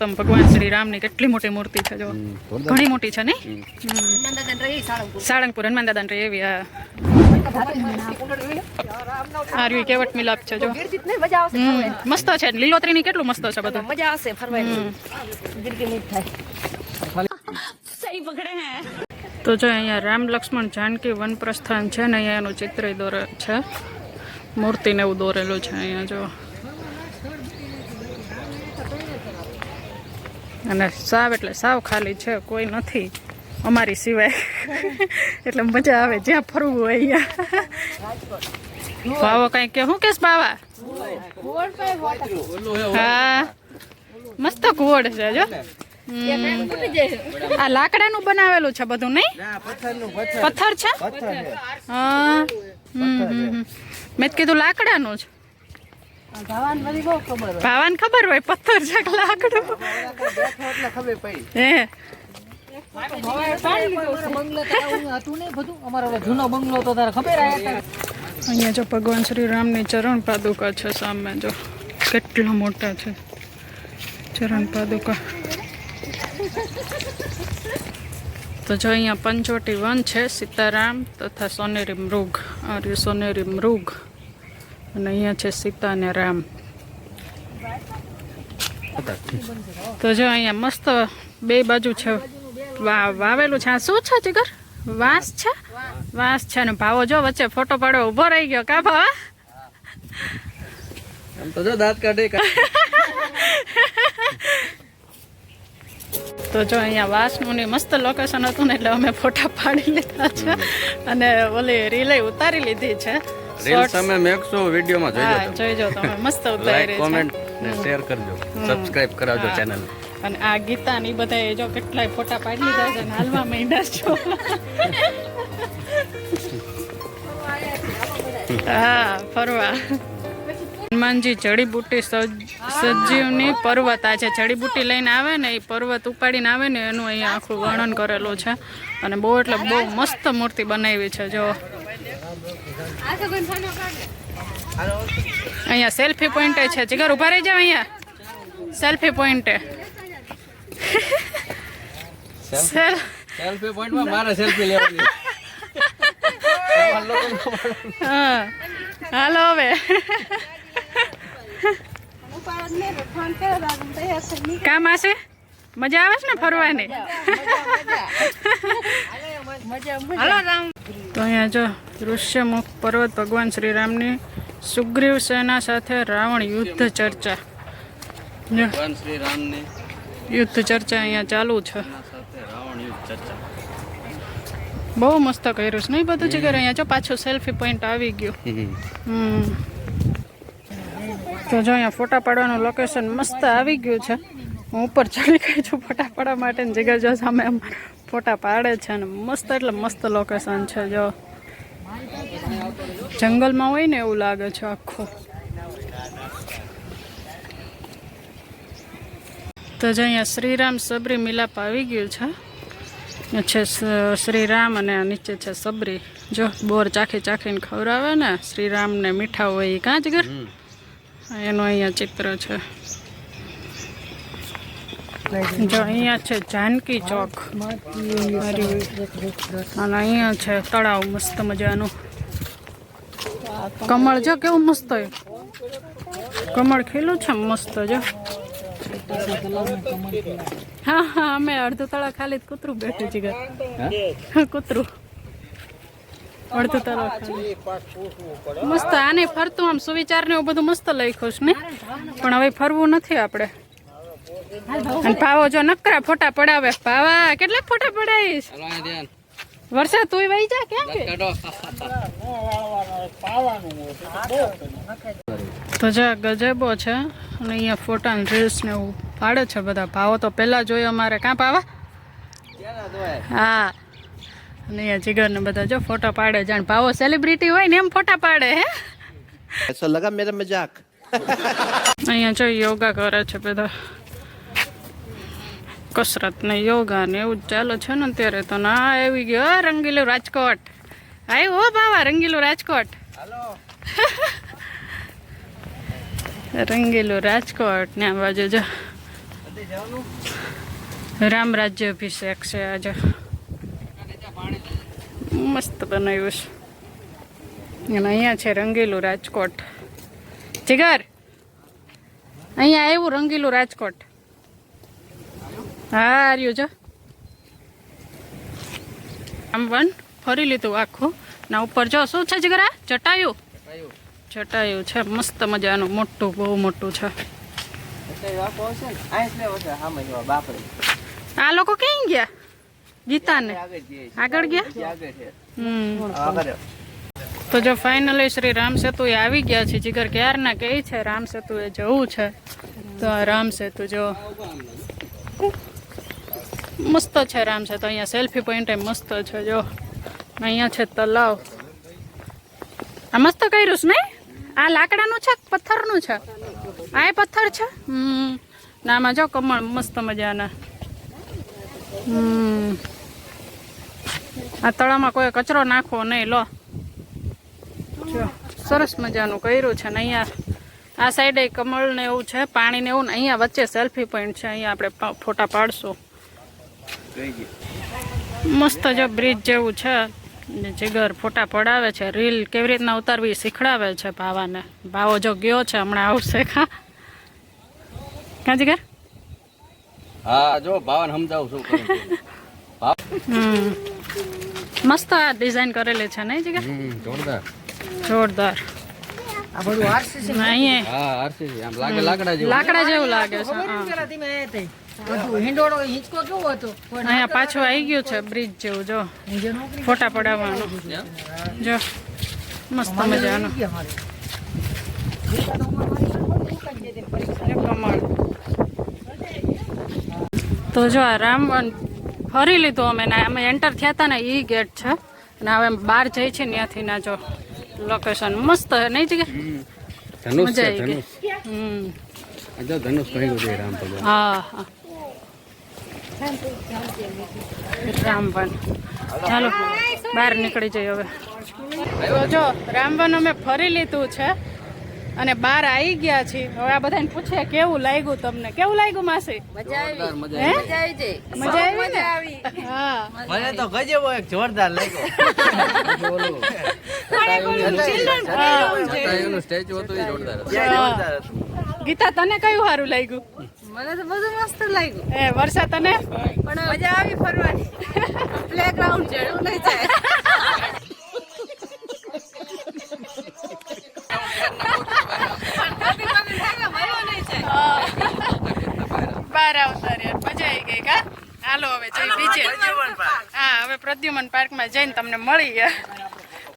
પુરુષોત્તમ ભગવાન શ્રી રામની કેટલી મોટી મૂર્તિ છે જો. ઘણી મોટી છે નહીં સાળંગપુર હનુમાન દાદા એવી આ કેવટ મિલાપ છે જો. મસ્ત છે. લીલોતરી ની કેટલું મસ્ત છે બધું. મજા આવશે તો જો અહીંયા રામ લક્ષ્મણ જાનકી વન પ્રસ્થાન છે ને અહીંયા એનું ચિત્ર દોરે છે. મૂર્તિને એવું દોરેલું છે અહીંયા જો. અને સાવ એટલે સાવ ખાલી છે કોઈ નથી. અમારી સિવાય. એટલે મજા આવે જ્યાં ફરવું હોય અહીંયા. ભાવો કઈ કે હું કેસ બાવા? હા. મસ્ત કુવડ છે જો. આ લાકડાનું બનાવેલું છે બધું નહીં? પથ્થર છે? હા. મેં કીધું લાકડાનું જ. ભાવાને ખબર હોય. પથ્થર છે લાકડું. ખબર પડી હે. અહીંયા જો ભગવાન શ્રી રામની ચરણ પાદુકા છે સામે, જો કેટલા મોટા છે. ચરણ પાદુકા. તો જો અહીંયા પંચોટી વન છે, સીતારામ તથા સોનેરી મૃગ, આર્ય સોનેરી મૃગ. અને અહીંયા છે સીતા અને રામ. તો જો અહીંયા મસ્ત બે બાજુ છે. વાવેલું છે. આ શું છે જીગર? વાંસ છે? વાંસ છે. ને ભાવો જો વચ્ચે ફોટો પાડો ઊભો રહી ગયો. કા ભાવા? તો જો દાંત કાઢે તો જો અહીંયા વાસનું ને મસ્ત લોકેશન હતું ને એટલે અમે ફોટા પાડી લીધા છે. અને ઓલી રીલે ઉતારી લીધી છે. રીલ તમે મેકશો વિડીયોમાં જોઈજો જોઈજો તમે. મસ્ત ઉતારી છે. કોમેન્ટ ને શેર કરજો. સબસ્ક્રાઇબ કરાવજો ચેનલ અને આ ગીતા ની બધા જો કેટલાય ફોટા પાડી લીધા છે ને હાલવા માંડ્યા છો. હા ફરવા. હનુમાનજી જડીબુટ્ટી સજીવની પર્વત આ છે. જડીબુટ્ટી લઈને આવે ને એ પર્વત ઉપાડીને આવે ને એનું અહીંયા આખું વર્ણન કરેલું છે. અને બહુ એટલે બહુ મસ્ત મૂર્તિ બનાવી છે જો. અહીંયા સેલ્ફી પોઈન્ટ છે. જીગર ઊભા રહી જાવ અહીંયા. સેલ્ફી પોઈન્ટ સેલ સેલ્ફી પોઈન્ટમાં મારે સેલ્ફી લેવાની હાલો હવે. કામ આશે મજા આવે છે ને ફરવાની? તો અહીંયા જો ઋષ્યમુખ પર્વત ભગવાન શ્રી રામની સુગ્રીવ સેના સાથે રાવણ યુદ્ધ ચર્ચા. ભગવાન શ્રી રામની યુદ્ધ ચર્ચા અહીંયા ચાલુ છે. રાવણ યુદ્ધ ચર્ચા. બહુ મસ્ત કર્યું છે. નહીં બધું જગ્યાએ અહીંયા જો પાછું સેલ્ફી પોઈન્ટ આવી ગયું. હમ તો જો અહીંયા ફોટા પાડવાનું લોકેશન મસ્ત આવી ગયું છે. હું ઉપર ચડી ગઈ છું ફોટા પાડવા માટે જગ્યા જો સામે ફોટા પાડે છે ને મસ્ત એટલે મસ્ત લોકેશન છે જો. જંગલમાં હોય ને એવું લાગે છે આખું. તો જે અહીંયા શ્રીરામ સબરી મિલાપ આવી ગયું છે. છે શ્રીરામ અને નીચે છે સબરી. જો બોર ચાખી ચાખીને ખવડાવે ને શ્રીરામને મીઠા હોય એ કાં ઘર. એનું અહીંયા ચિત્ર છે. જો અહીંયા છે જાનકી ચોક. અને અહીંયા છે તળાવ, મસ્ત મજાનું. કમળ જો કેવું મસ્ત કમળ ખીલું છે મસ્ત જો. હા હા, અમે અડધું તળા ખાલી કૂતરું બેઠું છે કૂતરું. અડધું તળા મસ્ત, આને ફરતું આમ સુવિચાર ને એવું બધું મસ્ત લખ્યું છે ને? પણ હવે ફરવું નથી આપણે. અને ભાવો જો નકરા ફોટા પડાવે. ભાવા કેટલા ફોટા પડાવીશ? વરસાદ તું વહી જા ક્યાં તો જે ગજેબો છે અને અહીંયા ફોટા ને રીલ્સ ને એવું પાડે છે બધા. ભાવો તો પહેલાં જોઈએ અમારે. કાં પાવા હા. અને અહીંયા જીગર ને બધા જો ફોટા પાડે જાણ ભાવો સેલિબ્રિટી હોય ને એમ ફોટા પાડે હે? લગા મેરા મજાક. અહીંયા જો યોગા કરે છે બધા. કસરત ને યોગા ને એવું જ ચાલે છે ને અત્યારે તો ના આવી ગયો રંગીલું રાજકોટ. આવ્યું હો બાવા રંગીલું રાજકોટ. રંગીલું રાજકોટ ને આ બાજુ જો. રામ રાજ્ય અભિષેક છે આજે મસ્ત બનાવ્યું છે. અને અહીંયા છે રંગીલું રાજકોટ. જીગર. અહીંયા આવ્યું રંગીલું રાજકોટ. હા જો. આમ વન, ફરી લીધું આખું. ના, ઉપર જો, શું છે જીગરા? ચટાયું? ચટાયું છે, મસ્ત મજાનું, મોટું, બહુ મોટું છે. આ લોકો ક્યાં ગયા? ગીતાને. આગળ ગયા? હમ. તો જો ફાઇનલી શ્રી રામ સેતુ એ આવી ગયા છે. જીગર ક્યારના કહે છે? રામ સેતુ એ જવું છે. તો આ રામ સેતુ જો. મસ્ત છે રામ તો અહીંયા સેલ્ફી પોઈન્ટ મસ્ત છે, જો. અહીંયા છે તલાવ. આ મસ્ત કર્યું છે નહીં? આ લાકડાનું છે પથ્થરનું છે? આ એ પથ્થર છે? ના, આમાં જો કમળ, મસ્ત મજાના. હમ. આ તળામાં કોઈ કચરો નાખવો નહીં, લો. જો, સરસ મજાનું કર્યું છે ને અહીંયા. આ સાઈડે કમળ ને એવું છે પાણી ને એવું ને અહીંયા વચ્ચે સેલ્ફી પોઈન્ટ છે, અહીંયા આપણે ફોટા પાડશું. મસ્ત જો બ્રિજ જેવું છે ને જીગર ફોટા પડાવે છે રીલ કેવી રીતના ઉતારવી શીખડાવે છે ભાવાને. ભાવો જો ગયો છે હમણાં આવશે ખા. કાં જીગર હા જો ભાવાને સમજાવું છું. હમ. મસ્ત આ ડિઝાઇન કરેલી છે નહીં જીગર જોરદાર. જોરદાર. આ બધું આરસીસી ને હા આરસીસી. આમ લાગે લાકડા જેવું. લાકડા જેવું લાગે છે હા. હિંડોળો હિંચકો કેવો હતો? અહીંયા પાછું આવી ગયું છે બ્રિજ જેવું જો. ફોટા પડાવવાનો. જો મસ્ત મજાનું. કમળ તો જો આ રામવન ફરી લીધું અમે ને અમે એન્ટર થયા હતા ને એ ગેટ છે. અને હવે બહાર જઈ છે ત્યાંથી ના જો લોકેશન મસ્ત હે નહીં જગ્યા? મજા આવી ગઈ. હમ. ધનુષ હા હા. રામવન. ચાલો બહાર નીકળી જઈએ હવે. તો જો રામવન અમે ફરી લીધું છે અને બહાર આવી ગયા છીએ. હવે આ બધાને પૂછે કેવું લાગ્યું તમને? કેવું લાગ્યું માસી? મજા આવી. મજા આવી. ને? હા. મને તો ગજેબો એક જોરદાર લાગ્યો. ગીતા તને કયું સારું લાગ્યું? મને તો બધું મસ્ત લાગ્યું. એ વર્ષા તને પણ મજા આવી ફરવાની. પ્લેગ્રાઉન્ડ જેવું નહીં જાય બહાર આવતા રહ્યા. મજા આવી ગઈ કા? હાલો હવે જઈ બીજે. હા હવે પ્રદ્યુમન પાર્કમાં જઈને તમને મળી ગયા.